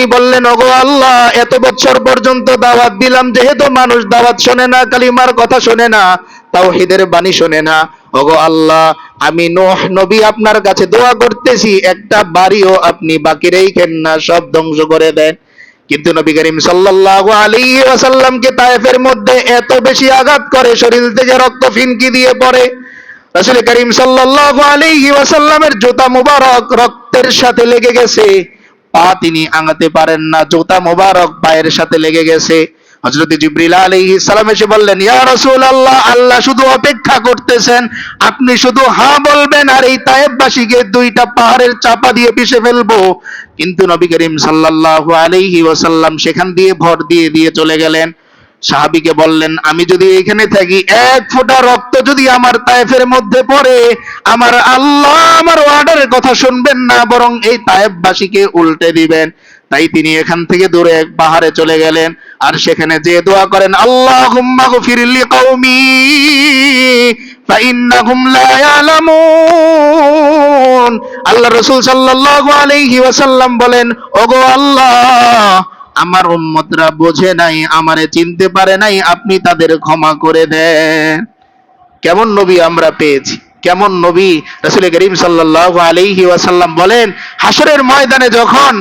তিনি বললেন, ওগো আল্লাহ, এত বছর পর্যন্ত দাওয়াত দিলাম, যেহেতু মানুষ দাওয়াত শোনে না, কালিমার কথা শোনে না, তাওহীদের বাণী শোনে না। ওগো আল্লাহ, আমি নোহ নবী আপনার কাছে দোয়া করতেছি, একটা বাড়িও আপনি বাকি রেখেন না, সব ধ্বংস করে দেন। কিন্তু নবী করিম সাল্লাল্লাহু আলাইহি ওয়াসাল্লামকে তায়েফের মধ্যে এত বেশি আঘাত করে, শরীর থেকে রক্ত ফিনকি দিয়ে পড়ে। রাসূল করিম সাল্লাল্লাহু আলাইহি ওয়াসাল্লামের জুতা মুবারক রক্তের সাথে লেগে গেছে। পা তিনি আঙাতে পারেন না। জুতা মোবারক পায়ের সাথে লেগে গেছে। হজরত জিব্রিল আলী ইসালাম এসে বললেন, ইয়া রসুল আল্লাহ আল্লাহ শুধু অপেক্ষা করতেছেন। আপনি শুধু হা বলবেন আর এই তায়েববাসীকে দুইটা পাহাড়ের চাপা দিয়ে পিষে ফেলব। কিন্তু নবী করিম সাল্লাল্লাহু আলাইহি ওয়াসাল্লাম সেখান দিয়ে ভর দিয়ে দিয়ে চলে গেলেন। সাহাবীকে বললেন, আমি যদি এখানে থাকি, এক ফোঁটা রক্ত যদি আমার তায়েফের মধ্যে পড়ে, আমার আল্লাহ আমার ওয়ার্ডারের কথা শুনবেন না, বরং এই তায়েববাসীকে উল্টে দিবেন। তাই তিনি এখান থেকে দূরে এক পাহাড়ে চলে গেলেন, আর সেখানে যে দোয়া করেন আল্লাহ গফিরলি কওমি ফাইন্নাহুম লা ইয়ালামুন। আল্লাহ রাসূল সাল্লাল্লাহু আলাইহি ওয়াসাল্লাম বলেন, ওগো আল্লাহ আমার উম্মতরা বোঝে নাই, আমারে চিনতে পারে নাই, আপনি তাদের ক্ষমা করে দেন। কেমন নবী আমরা পেয়েছি? কেমন নবী রাসূল করিম সাল্লাল্লাহু আলাইহি ওয়াসাল্লাম বলেন হাসরের ময়দানে যখন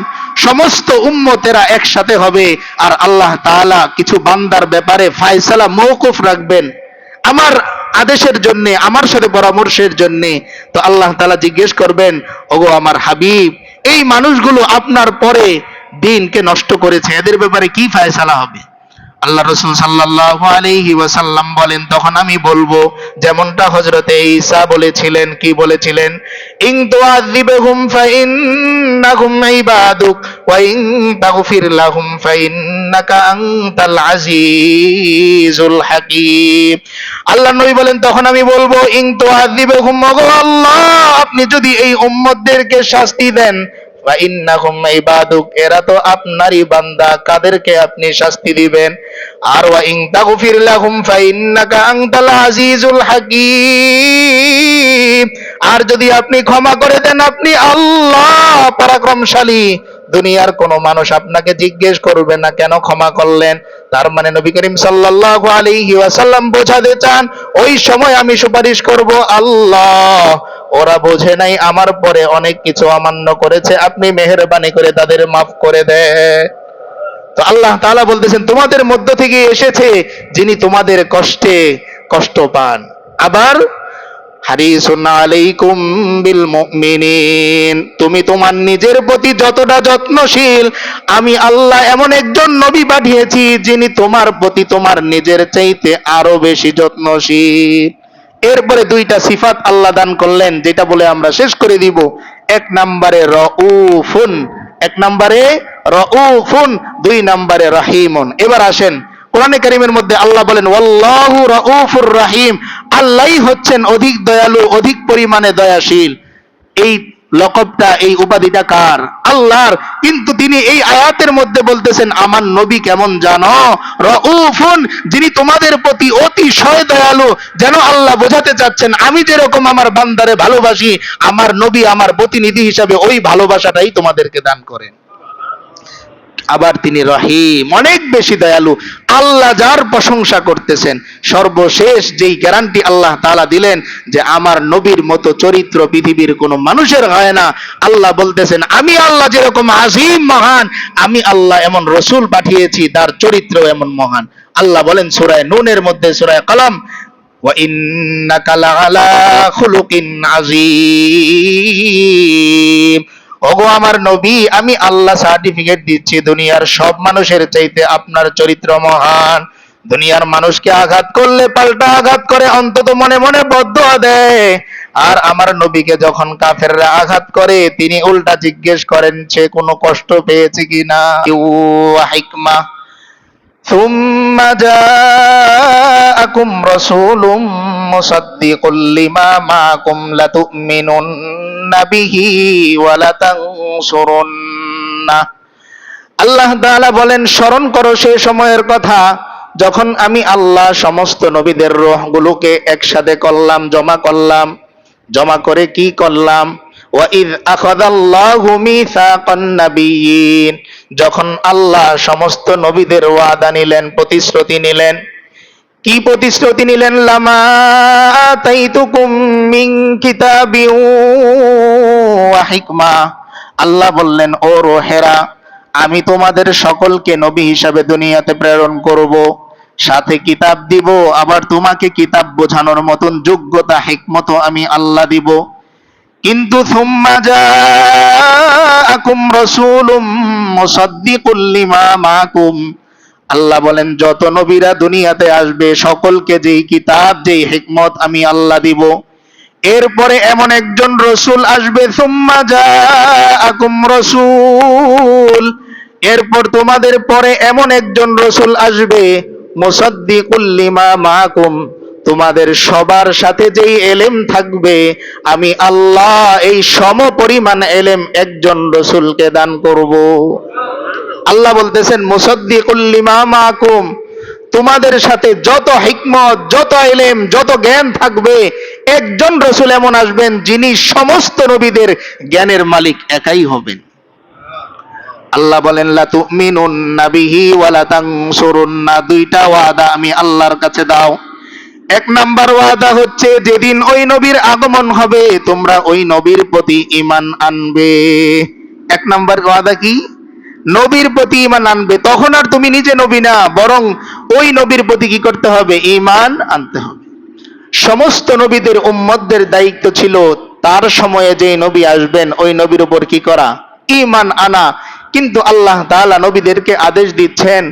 সমস্ত উম্মতেরা একসাথে হবে, আর আল্লাহ তাআলা কিছু বান্দার ব্যাপারে ফয়সালা, মওকুফ রাখবেন, আমার আদেশের জন্য, আমার সাথে পরামর্শের জন্য, তো আল্লাহ তাআলা জিজ্ঞেস করবেন, ওগো আমার হাবিব, এই মানুষগুলো আপনার পরে দিনকে নষ্ট করেছে, এদের ব্যাপারে কি ফয়সালা হবে? আল্লাহ রসুল সাল্লাল্লাহু আলাইহি ওয়াসাল্লাম বলেন, তখন আমি বলব, যেমনটা হযরতে ঈসা বলেছিলেন, কি বলেছিলেন? ইন তুআযিবহুম ফাইন্নাহুম ইবাদুক, ওয়া আনতাল আজিজুল আল্লাহ নবী বলেন, তখন আমি বলব ইন তুআযিবহুম, ওগো আল্লাহ, আপনি যদি এই উম্মতদেরকে শাস্তি দেন ফাইন্নাহুম ইবাদুক, এরা তো আপনারই বান্দা, কাদেরকে আপনি শাস্তি দিবেন? আর ওয়া ইন তাগফির লাহুম ফাইন্নাকা আনতাল আজিজুল আর যদি আপনি ক্ষমা করে দেন, আপনি আল্লাহ পরাক্রমশালী। দুনিয়ার কোন মানুষ আপনাকে জিজ্ঞেস করবে না, কেন ক্ষমা করলেন? তার মানে নবী করিম সাল্লাল্লাহু আলাইহি ওয়াসাল্লাম বোঝাতে চান, ওই সময় আমি সুপারিশ করব আল্লাহ। ওরা বোঝে নাই আমার পরে অনেক কিছু অমান্য করেছে। আপনি মেহেরবানি করে তাদের মাফ করে দে। তো আল্লাহ তাআলা বলতেছেন, তোমাদের মধ্য থেকে এসেছে যিনি তোমাদের কষ্টে কষ্ট পান। আবার তুমি তোমার নিজের প্রতি যতটা যত্নশীল, আমি আল্লাহ এমন একজন নবী পাঠিয়েছি যিনি তোমার প্রতি তোমার নিজের চাইতে আরও বেশি যত্নশীল। এরপরে দুইটা সিফাত আল্লাহ দান করলেন, যেটা বলে আমরা শেষ করে দিব। এক নম্বরে রউফুন, এক নম্বরে রউফুন, দুই নম্বরে রাহিমুন। এবার আসেন, কোরআনে কারিমের মধ্যে আল্লাহ বলেন, ওয়াল্লাহু রাউফুর রাহিম। আল্লাহই হচ্ছেন অধিক দয়ালু, অধিক পরিমাণে দয়াশীল। এই লকবটা, এই উপাধিটা কার? আল্লাহর। কিন্তু তিনি এই আয়াতের মধ্যে বলতেছেন, আমার নবী কেমন জানো? রউফুন, যিনি তোমাদের প্রতি অতিশয় দয়ালু, যেন আল্লাহ বোঝাতে চাচ্ছেন, আমি যেরকম আমার বান্দারে ভালোবাসি, আমার নবী আমার প্রতিনিধি হিসাবে ওই ভালোবাসাটাই তোমাদেরকে দান করেন। আবার তিনি রহিম অনেক বেশি দয়ালু আল্লাহ যার প্রশংসা করতেছেন সর্বশেষ যেই গ্যারান্টি আল্লাহ তাআলা দিলেন যে আমার নবীর মতো চরিত্র পৃথিবীর কোনো মানুষের হয় না আল্লাহ বলতেছেন আমি আল্লাহ যেরকম আজিম মহান আমি আল্লাহ এমন রসুল পাঠিয়েছি তার চরিত্র এমন মহান আল্লাহ বলেন সূরায় নুনের মধ্যে সূরায় কলম وَإِنَّكَ لَعَلَى خُلُقٍ عَظِيمٍ ওগো আমার নবী আমি আল্লাহ সার্টিফিকেট দিচ্ছি দুনিয়ার সব মানুষের চাইতে আপনার চরিত্র মহান দুনিয়ার মানুষকে আঘাত করলে পাল্টা আঘাত করে অন্তত মনে মনে বদদোয়া দেয় আর আমার নবীকে যখন কাফেররা আঘাত করে তিনি উল্টা জিজ্ঞেস করেন সে কোনো কষ্ট পেয়েছে কিনা হিকমা ثم جاءكم رسول مصدق لما معكم لتؤمنن به ولتنصرنه আল্লাহ তাআলা বলেন স্মরণ করো সেই সময়ের কথা যখন আমি আল্লাহ সমস্ত নবীদের রূহগুলোকে একসাথে করলাম জমা করলাম জমা করে কি করলাম ওয়াইদ আখাযাল্লাহু মিসাকান নাবিয়িন যখন আল্লাহ সমস্ত নবীদের ওয়াদা নিলেন প্রতিশ্রুতি নিলেন কি প্রতিশ্রুতি নিলেন লামা আতাইতুকুম মিন কিতাবিন ওয়া হিকমা। আল্লাহ বললেন, ও রোহেরা, আমি তোমাদের সকলকে নবী হিসাবে দুনিয়াতে প্রেরণ করব। সাথে কিতাব দিব, আবার তোমাকে কিতাব বোঝানোর মতন যোগ্যতা, হিকমত আমি আল্লাহ দিব। কিন্তু আল্লাহ বলেন, যত নবীরা দুনিয়াতে আসবে, সকলকে যেই কিতাব, যেই হিকমত আমি আল্লাহ দিব। এরপরে এমন একজন রসুল আসবে, সুম্মা জাআকুম রাসূল। এরপর তোমাদের পরে এমন একজন রসুল আসবে, মুসাদ্দিকুল লিমা মাকুম। তোমাদের সবার সাথে যেই এলেম থাকবে, আমি আল্লাহ এই সম পরিমাণ এলেম একজন রসুলকে দান করব। আল্লাহ বলতেছেন, মুসাদ্দিকুল লিমা মাকুম। তোমাদের সাথে যত হিকমত, যত এলেম, যত জ্ঞান থাকবে একজন রসুল এমন আসবেন যিনি সমস্ত নবীদের জ্ঞানের মালিক, একাই হবেন। আল্লাহ বলেন, লা তুমিনুন নাবিহি ওয়ালা তানসুরুন্না। দুইটা ওয়াদা আমি আল্লাহর কাছে দাও। এক নাম্বার ওয়াদা হচ্ছে, যেদিন ওই নবীর আগমন হবে, তোমরা ওই নবীর প্রতি ঈমান আনবে। এক নাম্বার ওয়াদা কি? নবীর প্রতি ঈমান আনবে, তখন আর তুমি নিজে নবী না, বরং ওই নবীর প্রতি কি করতে হবে? ঈমান আনতে হবে। সমস্ত নবীদের উম্মতদের দায়িত্ব ছিল তার সময়ে যে নবী আসবেন, ওই নবীর উপর কি করা? ইমান আনা। কিন্তু আল্লাহ তাআলা নবীদেরকে আদেশ দিচ্ছেন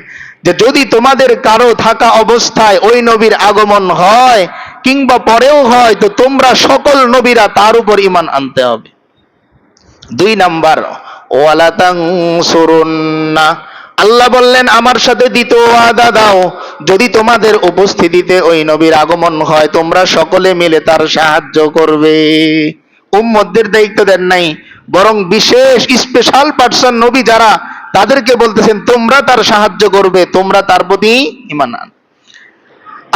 যে যদি তোমাদের কারও থাকা অবস্থায় ওই নবীর আগমন হয় কিংবা পরেও হয়, তো তোমরা সকল নবীরা তার উপর ইমান আনতে হবে। দুই নাম্বার ওয়ালাতাং সুরুন্না আল্লাহ বললেন, আমার সাথে দ্বিতীয় ওয়াদা দাও। যদি তোমাদের উপস্থিতিতে ওই নবীর আগমন হয়, তোমরা সকলে মিলে তার সাহায্য করবে। উম্মতদের দায়িত্ব দেন নাই, বরং বিশেষ স্পেশাল পার্সন নবী যারা, তাদেরকে বলতেছেন, তোমরা তার সাহায্য করবে, তোমরা তার প্রতি ইমান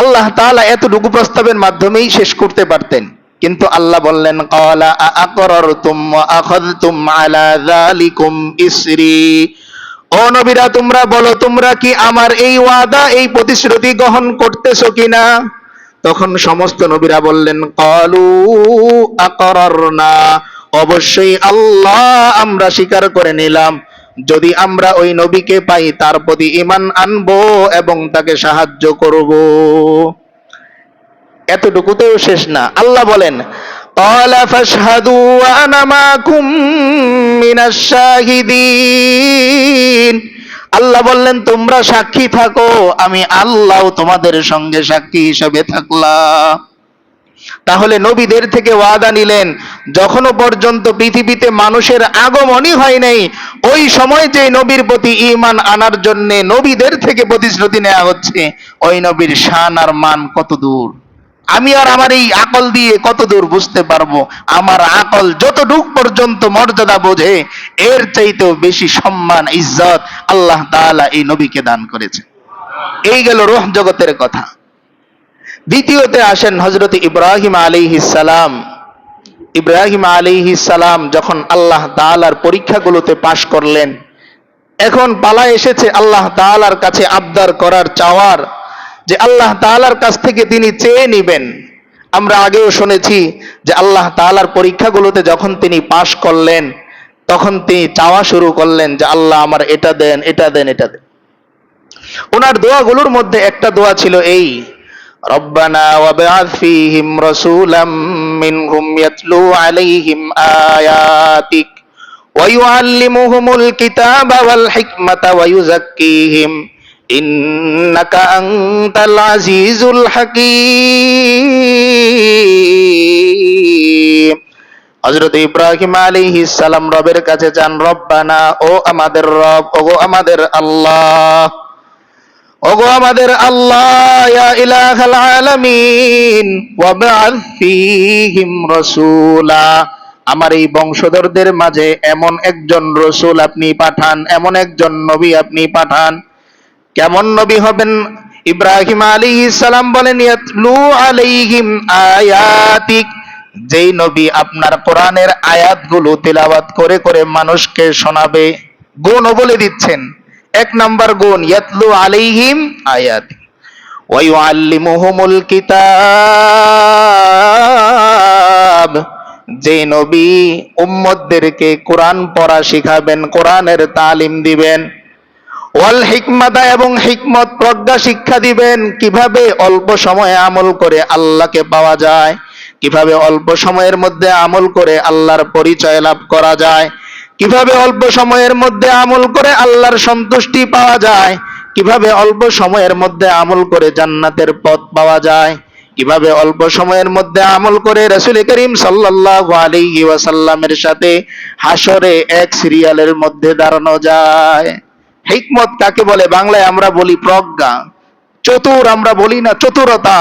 আল্লাহ তাআলা এতটুকু প্রস্তাবের মাধ্যমেই শেষ করতে পারতেন। কিন্তু আল্লাহ বললেন কলা ওয়া আখাযতুম আলা যালিকুম ইসরি। ও নবীরা, তোমরা বলো, তোমরা কি আমার এই ওয়াদা, এই প্রতিশ্রুতি গ্রহণ করতেছো কিনা? তখন সমস্ত নবীরা বললেন, কালু আকরারনা। অবশ্যই আল্লাহ আমরা স্বীকার করে নিলাম। যদি আমরা ওই নবীকে পাই, তার প্রতি ইমান আনব এবং তাকে সাহায্য করব। এতটুকুতেও শেষ না। আল্লাহ বলেন قال فاشهدوا وانا معكم من الشاهدين আল্লাহ বললেন তোমরা সাক্ষী থাকো আমি আল্লাহ তোমাদের সঙ্গে সাক্ষী হিসেবে থাকলাম তাহলে নবীদের থেকে ওয়াদা নিলেন যখনও পর্যন্ত পৃথিবীতে মানুষের আগমনই হয় নাই ওই সময় যে নবীর প্রতি ঈমান আনার জন্য নবীদের থেকে প্রতিশ্রুতি নেওয়া হচ্ছে ওই নবীর শান আর মান কত দূর আমি আর আমার এই আকল দিয়ে কত দূর বুঝতে পারব? আমার আকল যতটুক পর্যন্ত মর্যাদা বোঝে, এর চাইতেও বেশি সম্মান, ইজ্জত আল্লাহ তাআলা এই নবীকে দান করেছে এই গেল রোহ জগতের কথা। দ্বিতীয়তে আসেন হজরত ইব্রাহিম সালাম। ইব্রাহিম সালাম যখন আল্লাহ তাআলার পরীক্ষাগুলোতে পাশ করলেন, এখন পালা এসেছে আল্লাহ তাআলার কাছে আবদার করার চাওয়ার যে আল্লাহ তাআলার কাছ থেকে তিনি চেয়ে নিবেন আমরা আগেও শুনেছি যে আল্লাহ তাআলার পরীক্ষাগুলোতে যখন তিনি পাশ করলেন তখন তিনি চাওয়া শুরু করলেন যে আল্লাহ আমার এটা দেন এটা দেন এটা দেন ওনার দোয়াগুলোর মধ্যে একটা দোয়া ছিল এই ربنا وابعث فيهم رسولا منهم يتلو عليهم آياتك ويعلمهم الكتاب والحكمة ويزكيهم إنك أنت العزيز الحكيم হজরত ইব্রাহিম আলাইহিস সালাম রবের কাছে চান রব্বানা ও আমাদের রব ও আমাদের আল্লাহ ওগো আমাদের আল্লাহ ইয়া ইলাহাল আলামিন ওয়াবআথ ফীহিম রাসূলা আমার এই বংশধরদের মাঝে এমন একজন রসুল আপনি পাঠান এমন একজন নবী আপনি পাঠান কেমন নবী হবেন? ইব্রাহিম আলী সালাম বলেন, ইয়াতলু আলাইহিম আয়াতিক। যেই নবী আপনার কোরআনের আয়াতগুলো তেলাওয়াত করে করে মানুষকে শোনাবে, গুণও বলে দিচ্ছেন। এক নাম্বার গুণ, ইয়াতলু আলাইহিম আয়াত ওয়ায়ুআল্লিমুহুমুল কিতাব। যে নবী উম্মতদেরকে কোরআন পড়া শিখাবেন, কোরআনের তালিম দিবেন ওয়াল হিকমাতা এবং হিকমত প্রজ্ঞা শিক্ষা দিবেন। কীভাবে অল্প সময়ে আমল করে আল্লাহকে পাওয়া যায়? কীভাবে অল্প সময়ের মধ্যে আমল করে আল্লাহর পরিচয় লাভ করা যায়? কীভাবে অল্প সময়ের মধ্যে আমল করে আল্লাহর সন্তুষ্টি পাওয়া যায়? কীভাবে অল্প সময়ের মধ্যে আমল করে জান্নাতের পথ পাওয়া যায়? কীভাবে অল্প সময়ের মধ্যে আমল করে রসুল করিম সাল্লাল্লাহু আলাইহি ওয়াসাল্লামের সাথে হাসরে এক সিরিয়ালের মধ্যে দাঁড়ানো যায়? হিকমত কাকে বলে? বাংলায় আমরা বলি প্রজ্ঞা, চতুর আমরা বলি না চতুরতা।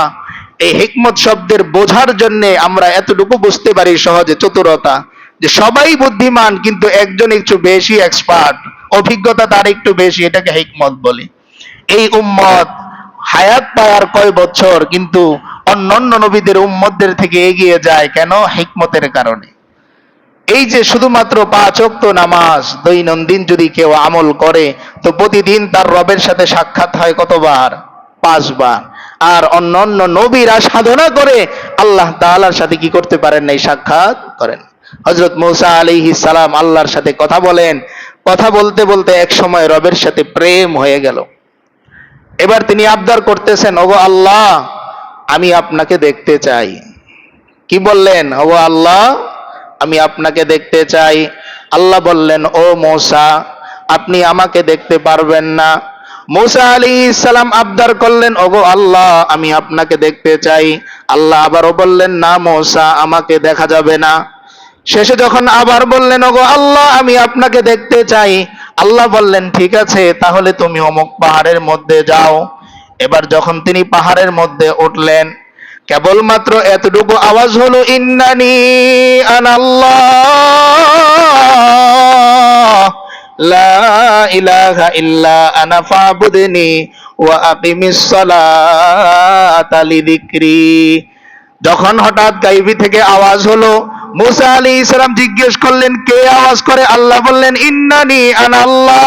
এই হিকমত শব্দের বোঝার জন্য আমরা এতটুকু বুঝতে পারি সহজে চতুরতা, যে সবাই বুদ্ধিমান কিন্তু একজন একটু বেশি এক্সপার্ট অভিজ্ঞতা তার একটু বেশি, এটাকে হিকমত বলে। এই উম্মত হায়াত পাওয়ার কয় বছর কিন্তু অন্যান্য নবীদের উম্মতদের থেকে এগিয়ে যায় কেন? হিকমতের কারণে। এই যে শুধুমাত্র পাঁচ ওয়াক্ত নামাজ, দৈনন্দিন যদি কেউ আমল করে, তো প্রতিদিন তার রবের সাথে সাক্ষাৎ হয় কতবার? পাঁচবার। আর অন্য অন্য নবীরা সাধনা করে আল্লাহ তাআলার সাথে কি করতে পারেন নাই? সাক্ষাৎ করেন। হজরত মৌসা আলাইহিস সালাম আল্লাহর সাথে কথা বলেন। কথা বলতে বলতে এক সময় রবের সাথে প্রেম হয়ে গেল। এবার তিনি আবদার করতেছেন, ওগো আল্লাহ, আমি আপনাকে দেখতে চাই। কি বললেন? ওগো আল্লাহ আমি আপনাকে দেখতে চাই। আল্লাহ বললেন, ও মৌসা, আপনি আমাকে দেখতে পারবেন না। মৌসা আলী ইসালাম আবদার করলেন, ওগো আল্লাহ, আমি আপনাকে দেখতে চাই। আল্লাহ আবারও বললেন, না মৌসা, আমাকে দেখা যাবে না। শেষে যখন আবার বললেন, ওগো আল্লাহ, আমি আপনাকে দেখতে চাই। আল্লাহ বললেন, ঠিক আছে, তাহলে তুমি অমুক পাহাড়ের মধ্যে যাও। এবার যখন তিনি পাহাড়ের মধ্যে উঠলেন কেবলমাত্র এতটুকু আওয়াজ হলো, ইন্নানি আনাল্লাহ, লা ইলাহা ওয়া যখন হঠাৎ গাইবি থেকে আওয়াজ হলো, মুসা আলী ইসলাম জিজ্ঞেস করলেন, কে আওয়াজ করে? আল্লাহ বললেন, ইন্নানি আনাল্লাহ।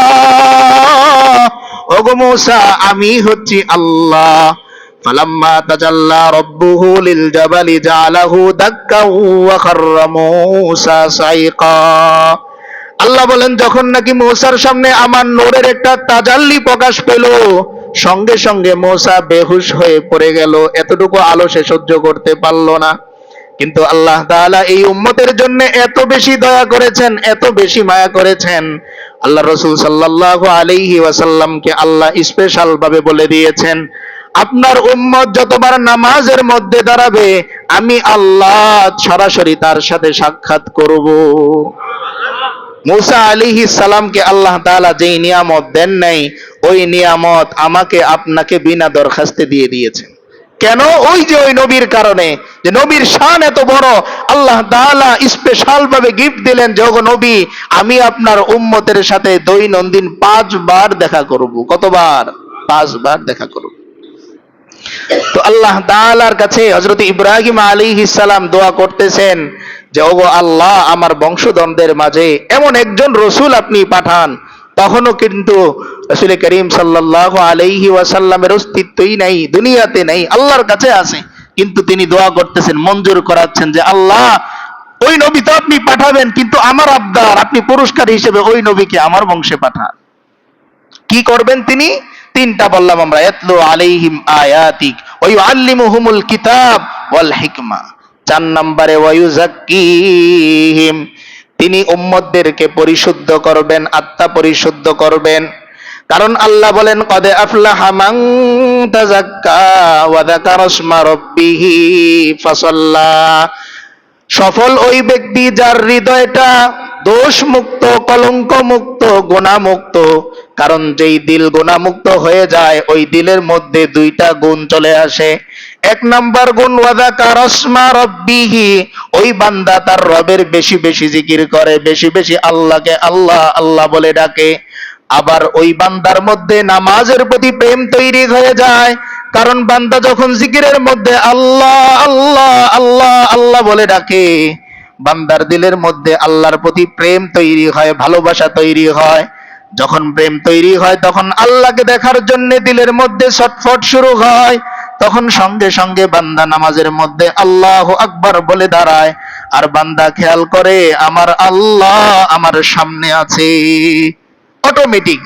ওগো মুসা, আমি হচ্ছি আল্লাহ। রব্বুহু লিল জাবালি জালাহু দাক্কাউ ওয়া খাররা মুসা সাইকা। আল্লাহ বলেন, যখন নাকি মৌসার সামনে আমার নূরের একটা তাজাল্লি প্রকাশ পেল, সঙ্গে সঙ্গে মৌসা বেহুশ হয়ে পড়ে গেল। এতটুকু আলো সে সহ্য করতে পারল না। কিন্তু আল্লাহ তাআলা এই উম্মতের জন্য এত বেশি দয়া করেছেন, এত বেশি মায়া করেছেন। আল্লাহ রসুল সাল্লাল্লাহু আলাইহি ওয়াসাল্লামকে আল্লাহ স্পেশাল ভাবে বলে দিয়েছেন। আপনার উম্মত যতবার নামাজের মধ্যে দাঁড়াবে, আমি আল্লাহ সরাসরি তার সাথে সাক্ষাৎ করব। মুসা আলিহি সালামকে আল্লাহ তাআলা যেই নিয়ামত দেন নাই, ওই নিয়ামত আমাকে আপনাকে বিনা দরখাস্তে দিয়ে দিয়েছেন কেন? ওই যে ওই নবীর কারণে, যে নবীর শান এত বড়, আল্লাহ তাআলা স্পেশাল ভাবে গিফট দিলেন যে নবী, আমি আপনার উম্মতের সাথে দৈনন্দিন পাঁচবার দেখা করব। কতবার? পাঁচবার দেখা করব। তো আল্লাহ তাআলার কাছে হযরত ইব্রাহিম আলাইহিস সালাম দোয়া করতেছেন যে, ওগো আল্লাহ, আমার বংশধরদের মাঝে এমন একজন রসুল আপনি পাঠান। তখনও কিন্তু রসুল করিম সাল্লাল্লাহু আলাইহি ওয়াসাল্লামের অস্তিত্বই নাই, দুনিয়াতে নেই, আল্লাহর কাছে আছে। কিন্তু তিনি দোয়া করতেছেন, মঞ্জুর করাচ্ছেন যে, আল্লাহ, ওই নবী তো আপনি পাঠাবেন, কিন্তু আমার আবদার আপনি পুরস্কার হিসেবে ওই নবীকে আমার বংশে পাঠান। কি করবেন তিনি? তিনটা বললাম আমরা এতলো আলাইহিম আয়াতিক ওই আল্লিমুহুমুল কিতাব ওয়াল হিকমা। চার নম্বরে ওয়ায়ুজাক্কিহিম তিনি উম্মতদেরকে পরিশুদ্ধ করবেন, আত্মা পরিশুদ্ধ করবেন। কারণ আল্লাহ বলেন, কদে আফলাহা মান তাযাক্কা ওয়া যাকারা ইসমা রাব্বিহি ফাসাল্লা। সফল ওই ব্যক্তি যার হৃদয়টা দোষ মুক্ত কলঙ্ক মুক্ত গোনা মুক্ত কারণ যেই দিল গোনামুক্ত হয়ে যায়, ওই দিলের মধ্যে দুইটা গুণ চলে আসে। এক নাম্বার গুণ ওয়াদা কারসমা রব্বিহি। ওই বান্দা তার রবের বেশি বেশি জিকির করে, বেশি বেশি আল্লাহকে আল্লাহ আল্লাহ বলে ডাকে। আবার ওই বান্দার মধ্যে নামাজের প্রতি প্রেম তৈরি হয়ে যায়। কারণ বান্দা যখন জিকিরের মধ্যে আল্লাহ আল্লাহ আল্লাহ আল্লাহ বলে ডাকে বান্দার দিলের মধ্যে আল্লাহর প্রতি প্রেম তৈরি হয়, ভালোবাসা তৈরি হয়। যখন প্রেম তৈরি হয়, তখন আল্লাহকে দেখার জন্য দিলের মধ্যে ছটফট শুরু হয়। তখন সঙ্গে সঙ্গে বান্দা নামাজের মধ্যে আল্লাহ আকবার বলে দাঁড়ায়। আর বান্দা খেয়াল করে, আমার আল্লাহ আমার সামনে আছে। অটোমেটিক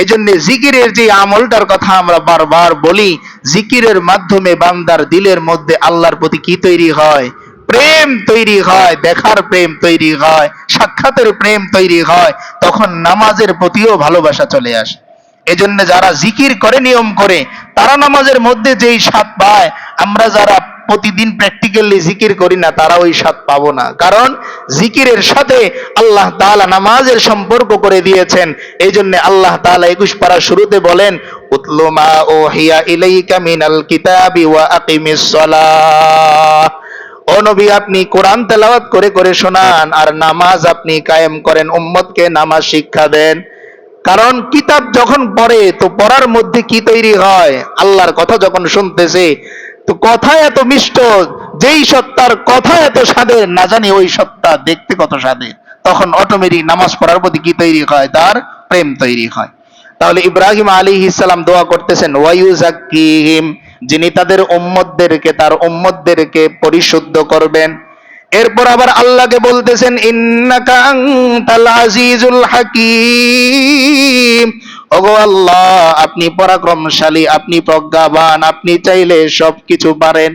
এই জন্য জিকিরের যে আমলটার কথা আমরা বারবার বলি, জিকিরের মাধ্যমে বান্দার দিলের মধ্যে আল্লাহর প্রতি কি তৈরি হয়? প্রেম তৈরি হয়, দেখার প্রেম তৈরি হয়, সাক্ষাতের প্রেম তৈরি হয়, তখন নামাজের প্রতিও ভালোবাসা চলে আসে। এজন্য যারা জিকির করে, নিয়ম করে, তারা নামাজের মধ্যে যেই স্বাদ পায়, আমরা যারা প্রতিদিন প্র্যাকটিক্যালি জিকির করি না, তারা ওই স্বাদ পাবো না। কারণ জিকিরের সাথে আল্লাহ তাআলা নামাজের সম্পর্ক করে দিয়েছেন। এই জন্য আল্লাহ তালা একুশ পারা শুরুতে বলেন, উতলু ও ওহিয়া ইলাইকা মিনাল কিতাবি ওয়া আকিমিস সালাহ। ও নবী, আপনি কোরআন তেলাওয়াত করে করে শোনান, আর নামাজ আপনি কায়েম করেন, উম্মতকে নামাজ শিক্ষা দেন। কারণ কিতাব যখন পড়ে, তো পড়ার মধ্যে কি তৈরি হয়? আল্লাহর কথা যখন শুনতেছে, তো কথা এত মিষ্ট, যেই সত্তার কথা এত স্বাদের, না জানি ওই সত্তা দেখতে কত স্বাদের। তখন অটোমেটিক নামাজ পড়ার প্রতি কি তৈরি হয়? তার প্রেম তৈরি হয়। তাহলে ইব্রাহিম আলী ইসলাম দোয়া করতেছেন ওয়াইউজাকিহিম যিনি তাদের উম্মতদেরকে, তার উম্মতদেরকে পরিশুদ্ধ করবেন। এরপর আবার আল্লাহকে বলতেছেন আজিজুল হাকিম। ওগো আল্লাহ, আপনি পরাক্রমশালী, আপনি প্রজ্ঞাবান, আপনি চাইলে সবকিছু পারেন।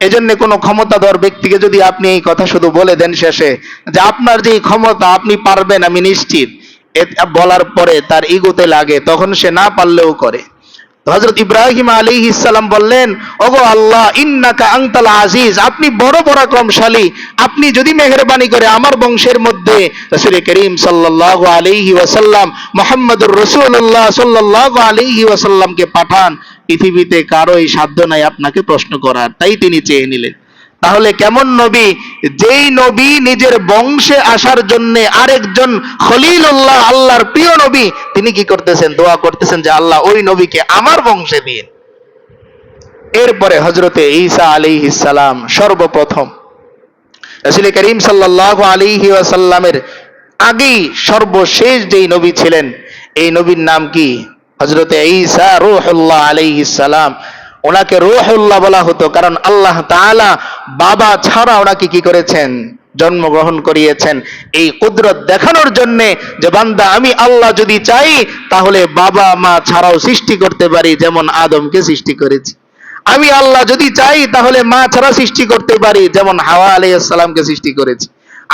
এজন্য কোনো ক্ষমতাধর ব্যক্তিকে যদি আপনি এই কথা শুধু বলে দেন শেষে, যে আপনার যে ক্ষমতা আপনি পারবেন, আমি নিশ্চিত। বলার পরে তার ইগোতে লাগে, তখন সে না পারলেও করে। হজরত ইব্রাহিম আলী ইসালাম বললেন, ওগো আল্লাহ, ইন্নাকা আংতাল আজিজ, আপনি বড় পরাক্রমশালী। আপনি যদি মেহরবানি করে আমার বংশের মধ্যে রসুল করিম সাল্লাহ আলিহি ওয়াসাল্লাম, মোহাম্মদুর রসুল্লাহ সাল্লাহ আলিহি ওয়াসাল্লামকে পাঠান, পৃথিবীতে কারোই সাধ্য নাই আপনাকে প্রশ্ন করার। তাই তিনি চেয়ে নিলেন। তাহলে কেমন নবী? যেই নবী নিজের বংশে আসার জন্য আরেকজন খলিলুল্লাহ, আল্লাহর প্রিয় নবী, তিনি কি করতেছেন? দোয়া করতেছেন যে আল্লাহ ওই নবীকে আমার বংশে দিন। এরপরে হজরতে ঈসা আলাইহিস সালাম সর্বপ্রথম। রাসূল করিম সাল্লাল্লাহু আলাইহি ওয়াসাল্লামের আগেই সর্বশেষ যেই নবী ছিলেন, এই নবীর নাম কি? হজরতে ঈসা রূহুল্লাহ আলাইহিস সালাম। ওনাকে রূহুল্লাহ বলা হতো, কারণ আল্লাহ তাআলা বাবা ছাড়া ওনাকে কি করেছেন? জন্মগ্রহণ করিয়েছেন। এই কুদরত দেখানোর জন্য যে, বান্দা, আমি আল্লাহ যদি চাই, তাহলে বাবা, মা ছাড়াও সৃষ্টি করতে পারি, যেমন আদমকে সৃষ্টি করেছি। আমি আল্লাহ যদি চাই, তাহলে মা ছাড়া সৃষ্টি করতে পারি, যেমন হাওয়া আলাইসালামকে সৃষ্টি করেছি।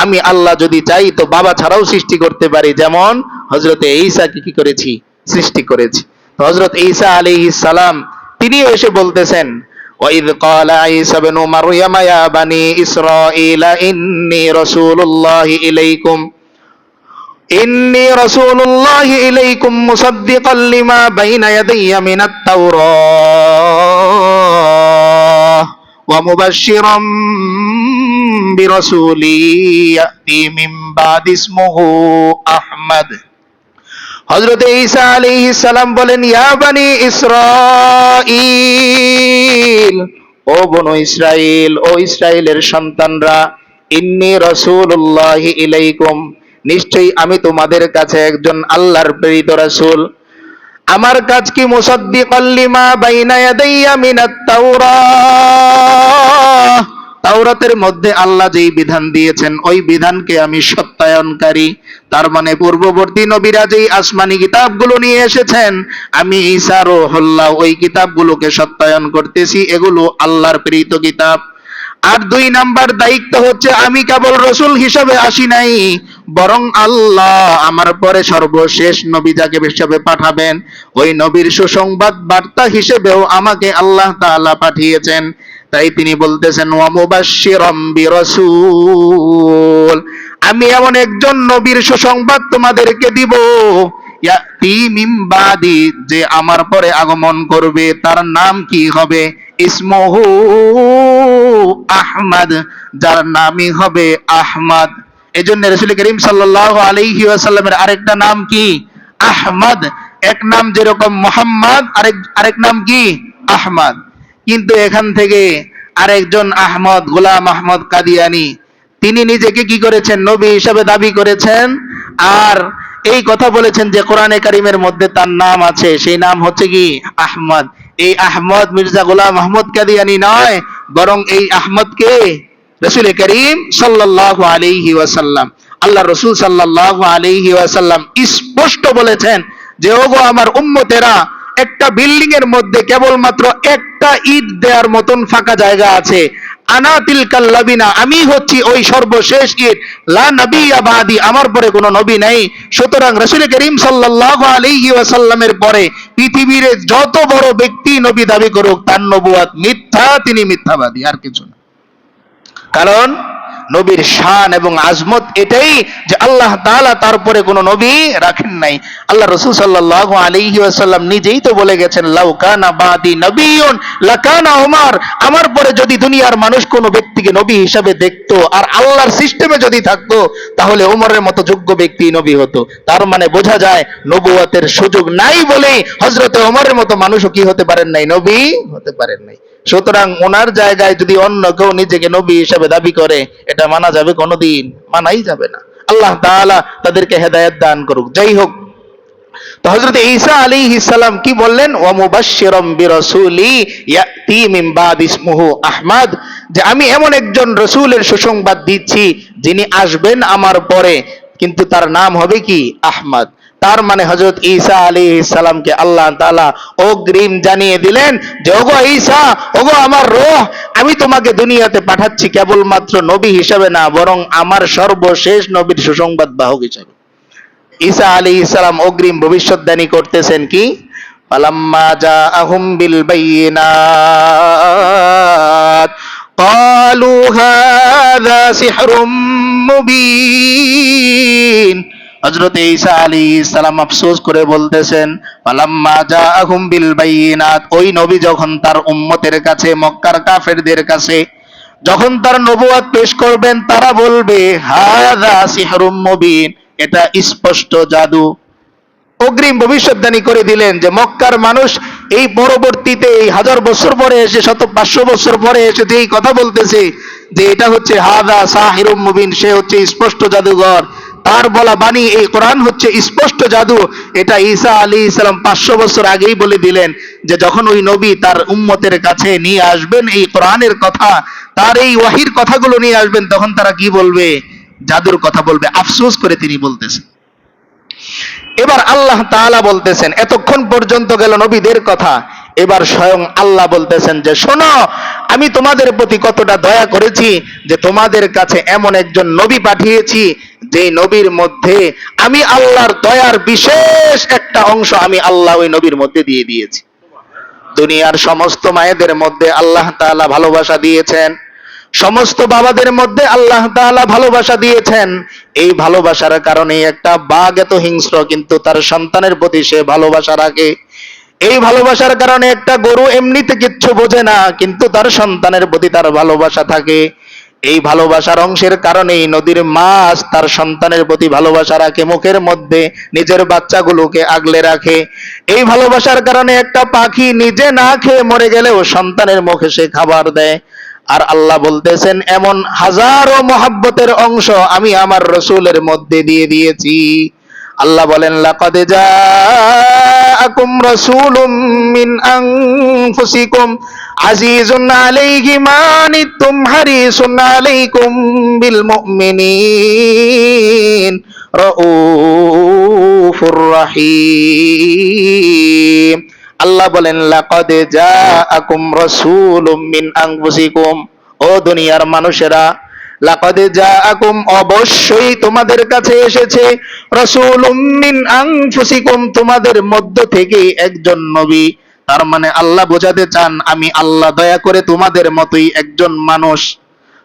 আমি আল্লাহ যদি চাই, তো বাবা ছাড়াও সৃষ্টি করতে পারি, যেমন হজরতে ঈসাকে কি করেছি? সৃষ্টি করেছি। হজরত ঈসা আলাইহিস সালাম তিনিও এসে বলতেছেন وإذ قال عيسى بن مريم يا بني إسرائيل إني رسول الله إليكم إني رسول الله إليكم مصدقا لما بين يدي من التوراة ومبشرا برسول يأتي من بعد اسمه أحمد হজরত ঈসা আলাইহিস সালাম বলেন, ইয়া বানি ইসরাইল ও বনু ইসরাইল ও ইসরাইলের সন্তানরা, ইন্নি রাসূলুল্লাহি ইলাইকুম, নিশ্চয়ই আমি তোমাদের কাছে একজন আল্লাহর প্রেরিত রাসূল। আমার কাজ কি মুসাদ্দিকাল লিমা বাইনা ইয়াদাইয়া মিনাত তাওরাহ তাওরাতের মধ্যে আল্লাহ যেই বিধান দিয়েছেন, ওই বিধানকে আমি সত্যায়নকারী। তার মানে পূর্ববর্তী নবীরা যেই আসমানি কিতাবগুলো নিয়ে এসেছেন, আমি ঈসা রোহল্লাহ ওই কিতাবগুলোকে সত্যায়ন করতেছি, এগুলো আল্লাহর প্রেরিত কিতাব। আর দুই নাম্বার দায়িত্ব হচ্ছে, আমি কেবল রসুল হিসাবে আসি নাই, বরং আল্লাহ আমার পরে সর্বশেষ নবী যাকে হিসাবে পাঠাবেন, ওই নবীর সুসংবাদ বার্তা হিসেবেও আমাকে আল্লাহ তাআলা পাঠিয়েছেন। তাই তিনি বলতেছেন আমি এমন একজন নবীর সুসংবাদ তোমাদেরকে দিব। যে আমার পরে আগমন করবে। তার নাম কি হবে? ইসমহু আহমদ, যার নামই হবে আহমদ। এই জন্য রসুল করিম সাল্লাহ আলাইহি ওয়াসাল্লামের আরেকটা নাম কি? আহমদ। এক নাম যেরকম মোহাম্মদ, আরেক আরেক নাম কি? আহমদ। কিন্তু এখান থেকে আরেকজন আহমদ, গোলাম আহমদ কাদিয়ানি, তিনি নিজেকে কি করেছেন? নবী হিসাবে দাবি করেছেন। আর এই কথা বলেছেন যে, কোরআনে কারিমের মধ্যে তার নাম আছে। সেই নাম হচ্ছে কি? আহমদ। এই আহমদ মির্জা গোলাম মাহমুদ কাদিয়ানি নয়, বরং এই আহমদ কে রসুল করিম সাল্লাল্লাহু আলাইহি ওয়াসাল্লাম আল্লাহ রসুল সাল্লাল্লাহু আলাইহি ওয়াসাল্লাম স্পষ্ট বলেছেন যে, ওগো আমার উম্মতেরা একটা বিল্ডিং এর মধ্যে কেবলমাত্র একটা ঈদ দেওয়ার মতন ফাঁকা জায়গা আছে। আমি হচ্ছি ওই সর্বশেষ ঈদ লা নবী আবাদি আমার পরে কোনো নবী নাই। সুতরাং রসুল করিম সাল্লাল্লাহু আলাইহি ওয়াসাল্লামের পরে পৃথিবীর যত বড় ব্যক্তি নবী দাবি করুক, তার নবুয়াত মিথ্যা, তিনি মিথ্যাবাদী, আর কিছু না। কারণ নবীর শান এবং আজমত এটাই যে আল্লাহ তাআলা তারপরে কোনো নবী রাখেন নাই। আল্লাহ রসুল সাল্লাল্লাহু আলাইহি ওয়াসাল্লাম নিজেই তো বলে গেছেন, লাউ কানা বাদি নবিয়ুন, লাকানা ওমর আমার পরে যদি দুনিয়ার মানুষ কোনো ব্যক্তিকে নবী হিসাবে দেখতো আর আল্লাহর সিস্টেমে যদি থাকতো, তাহলে ওমরের মতো যোগ্য ব্যক্তি নবী হতো। তার মানে বোঝা যায় নবুয়াতের সুযোগ নাই বলেই হযরতে ওমরের মতো মানুষও কি হতে পারেন নাই? নবী হতে পারেন নাই। সুতরাং ওনার জায়গায় যদি অন্য কেউ নিজেকে নবী হিসাবে দাবি করে, এটা মানা যাবে কোনোদিন, মানাই যাবে না। আল্লাহ তাদেরকে হেদায়েত দান করুক। যাই হোক, তো ঈসা কি বললেন? ওয়া যে আমি এমন একজন রসূলের সুসংবাদ দিচ্ছি যিনি আসবেন আমার পরে, কিন্তু তার নাম হবে কি? আহমদ। তার মানে হযরত ঈসা আলাইহিস সালামকে আল্লাহ তাআলা অগ্রিম জানিয়ে দিলেন যে ওগো ঈসা ওগো আমার রূহ আমি তোমাকে দুনিয়াতে পাঠাচ্ছি কেবলমাত্র নবী হিসাবে না বরং আমার সর্বশেষ নবীর সুসংবাদ বাহক হিসাবে ঈসা আলী ইসলাম অগ্রিম ভবিষ্যৎবাণী করতেছেন কি পালাম্মা জাআহুম বিল বাইয়িনাত قالوا هذا سحر মুবিন হযরত ঈসা আলাইহিস সালাম আফসোস করে বলতেছেন পালাম্মা জাআহুম বিল বাইয়িনাত ওই নবী যখন তার উম্মতের কাছে, মক্কার কাফেরদের কাছে যখন তার নবুয়াত পেশ করবেন, তারা বলবে, হাযা সিহরুম মুবিন। এটা স্পষ্ট জাদু। অগ্রিম ভবিষ্যৎবাণী করে দিলেন যে, মক্কার মানুষ এই পরবর্তীতে এই হাজার বছর পরে এসে, শত পাঁচশো বছর পরে এসে যে এই কথা বলতেছে, যে এটা হচ্ছে হাদা সাহিরুম মুবিন, সে হচ্ছে স্পষ্ট জাদুঘর। তার বলা বাণী, এই কোরআন হচ্ছে স্পষ্ট জাদু। এটা ঈসা আলী ইসলাম পাঁচশো বছর আগেই বলে দিলেন যে, যখন ওই নবী তার উম্মতের কাছে নিয়ে আসবেন এই কোরআনের কথা, তার এই ওয়াহির কথাগুলো নিয়ে আসবেন, তখন তারা কি বলবে? জাদুর কথা বলবে। আফসোস করে তিনি বলতেছেন। এবার আল্লাহ তাআলা বলতেছেন, এতক্ষণ পর্যন্ত গেল নবীদের কথা। এবার স্বয়ং আল্লাহ বলতেছেন যে, শোনো, আমি তোমাদের প্রতি কতটা দয়া করেছি যে তোমাদের কাছে এমন একজন নবী পাঠিয়েছি যে নবীর মধ্যে আমি আল্লাহর দয়ার বিশেষ একটা অংশ আমি আল্লাহ ওই নবীর মধ্যে দিয়ে দিয়েছি। দুনিয়ার সমস্ত মায়েদের মধ্যে আল্লাহ তাআলা ভালোবাসা দিয়েছেন। সমস্ত বাবাদের মধ্যে আল্লাহ তাআলা ভালোবাসা দিয়েছেন। এই ভালোবাসার কারণে একটা বাঘ এত হিংস্র, কিন্তু তার সন্তানের প্রতি সে ভালোবাসা রাখে। এই ভালোবাসার কারণে একটা গরু এমনিতে কিচ্ছু বোঝে না, কিন্তু তার সন্তানের প্রতি তার ভালোবাসা থাকে। এই ভালোবাসার অংশের কারণেই নদীর মাছ তার সন্তানের প্রতি ভালোবাসা রাখে, মুখের মধ্যে নিজের বাচ্চাগুলোকে আগলে রাখে। এই ভালোবাসার কারণে একটা পাখি নিজে না খেয়ে মরে গেলেও সন্তানের মুখে সে খাবার দেয়। আর আল্লাহ বলতেছেন, এমন হাজারো মহাব্বতের অংশ আমি আমার রসুলের মধ্যে দিয়ে দিয়েছি। আল্লাহ বলেন, লাকাদ জাআকুম রাসূলুম মিন আনফুসিকুম আজিজুন আলাইহি মা আনিতুম হারিসুন আলাইকুম বিল মুমিনিন রাউফুর রহিম। আল্লাহ বলেন, লাকাদ জাআকুম রাসূলুম মিন আনফুসিকুম। ও দুনিয়ার মানুষেরা লাকাদ জাআকুম, অবশ্যই তোমাদের কাছে এসেছে। রাসূলুম মিন আনফুসিকুম, তোমাদের মধ্য থেকে একজন নবী। তার মানে আল্লাহ বোঝাতে চান, আমি আল্লাহ দয়া করে তোমাদের মতোই একজন মানুষ।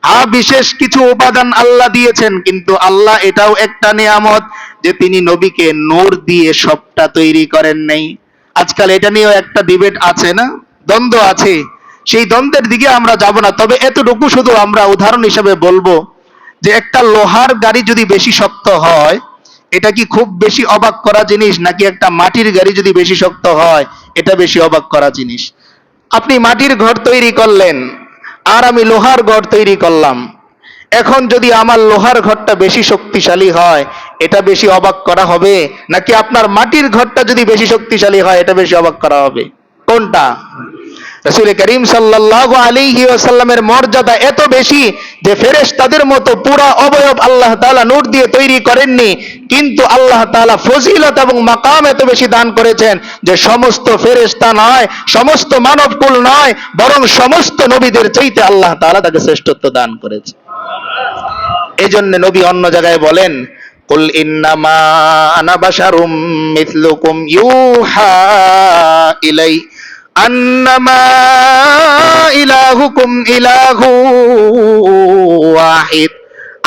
হ্যাঁ বিশেষ কিছু উপাদান আল্লাহ দিয়েছেন, কিন্তু আল্লাহ এটাও একটা নিয়ামত যে তিনি নবীকে নূর দিয়ে সবটা তৈরি করেন নাই। আজকাল এটা নিয়েও একটা ডিবেট আছে না? দ্বন্দ্ব আছে। সেই দ্বন্দ্বের দিকে আমরা যাব না। তবে এতটুকু শুধু আমরা উদাহরণ হিসেবে বলব যে একটা লোহার গাড়ি যদি বেশি শক্ত হয়, এটা কি খুব বেশি অবাক করা জিনিস, নাকি একটা মাটির গাড়ি যদি বেশি শক্ত হয়, এটা বেশি অবাক করা জিনিস? আপনি মাটির ঘর তৈরি করলেন, আর আমি লোহার ঘর তৈরি করলাম। এখন যদি আমার লোহার ঘরটা বেশি শক্তিশালী হয়, এটা বেশি অবাক করা হবে? নাকি আপনার মাটির ঘরটা যদি বেশি শক্তিশালী হয়, এটা বেশি অবাক করা হবে? কোনটা? রসুল করিম সাল্লাল্লাহু আলাইহি ওয়াসাল্লামের মর্যাদা এত বেশি যে ফেরেশতাদের মতো পুরা অবয়ব আল্লাহ তাআলা নূর দিয়ে তৈরি করেননি। কিন্তু আল্লাহ তাআলা ফজিলত এবং মাকাম এত বেশি দান করেছেন যে সমস্ত ফেরেশতা নয়, সমস্ত মানবকুল নয়, বরং সমস্ত নবীদের চাইতে আল্লাহ তাআলা তাকে শ্রেষ্ঠত্ব দান করেছে। এই জন্য নবী অন্য জায়গায় বলেন, কুল ইন্নামা আনা বাশারুম মিথলুকুম ইউহা ইলাই আন্নামা ইলাহুকুম ইলাহু ওয়াহিদ।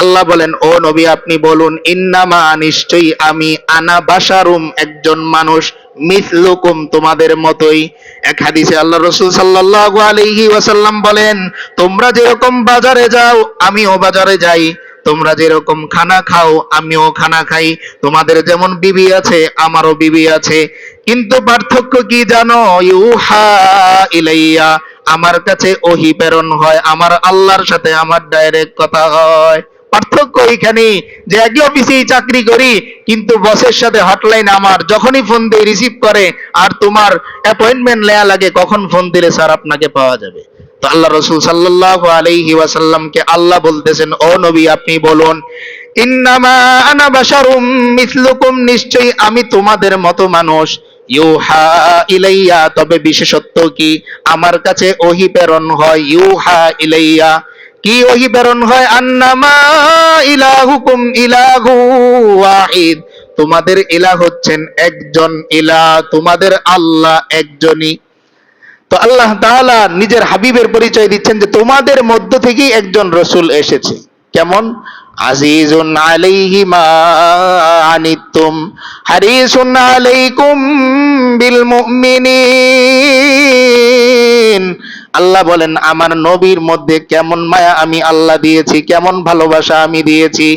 আল্লাহ বলেন, ও নবী, আপনি বলুন, ইন্নামা, নিশ্চয়ই আমি আনা বাশারুম, একজন মানুষ মিথলুকুম তোমাদের মতোই। এক হাদিসে আল্লাহ রসুল সাল্লাল্লাহু আলাইহি ওয়াসাল্লাম বলেন, তোমরা যেরকম বাজারে যাও, আমিও বাজারে যাই। তোমরা যেরকম খানা খাও, আমিও খানা খাই। তোমাদের যেমন বিবি আছে, আমারও বিবি আছে। কিন্তু পার্থক্য কি জানো? ইউহা ইলাইয়া, আমার কাছে ওহি প্রেরণ হয়, আমার আল্লাহর সাথে আমার ডাইরেক্ট কথা হয়। পার্থক্য এইখানে যে একই অফিসেই চাকরি করি, কিন্তু বসের সাথে হটলাইন আমার, যখনই ফোন দিয়ে রিসিভ করে, আর তোমার অ্যাপয়েন্টমেন্ট নেওয়া লাগে, কখন ফোন দিলে স্যার আপনাকে পাওয়া যাবে? তো আল্লাহ রসুল সাল্লাল্লাহু আলাইহি ওয়াসাল্লামকে আল্লাহ বলতেছেন, ও নবী, আপনি বলুন, ইন্নামা আনা নিশ্চয়ই আমি তোমাদের মতো মানুষ। ইউহা ইলাইয়া, তবে বিশেষত্ব কি? আমার কাছে ওহি প্রেরণ হয়। ইউহা ইলাইয়া, কি ওহি প্রেরণ হয়? আন্নামা ইলাহুকুম ইলাহু ওয়াহিদ। তোমাদের ইলাহ হচ্ছেন একজন ইলাহ, তোমাদের আল্লাহ একজনই। তো আল্লাহ তাআলা নিজের হাবিবের পরিচয় দিচ্ছেন যে তোমাদের মধ্য থেকেই একজন রসুল এসেছে। কেমন? মা বিল আল্লাহ বলেন, আমার নবীর মধ্যে কেমন মায়া আমি আল্লাহ দিয়েছি, কেমন ভালোবাসা আমি দিয়েছি।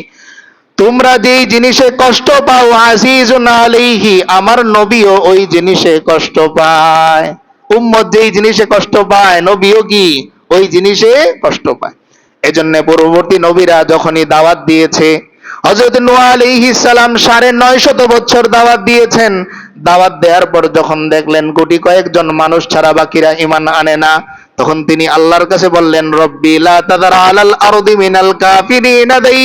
তোমরা যেই জিনিসে কষ্ট পাও, আজিজুন আলাইহি, আমার নবীও ওই জিনিসে কষ্ট পায়। উম্মত যেই জিনিসে কষ্ট পায়, নবীও কি ওই জিনিসে কষ্ট পায়। এজন্য পূর্ববর্তী নবীরা যখনই দাওয়াত দিয়েছে, হযরত নূহ আলাইহিস সালাম সাড়ে নয় শত বছর দাওয়াত দিয়েছেন। দাওয়াত দেওয়ার পর যখন দেখলেন কোটি কয়েকজন মানুষ ছাড়া বাকিরা ঈমান আনে না, তখন তিনি আল্লাহর কাছে বললেন, রব্বি লা তাদার আলাল আরদি মিনাল কাফিরিনা দাই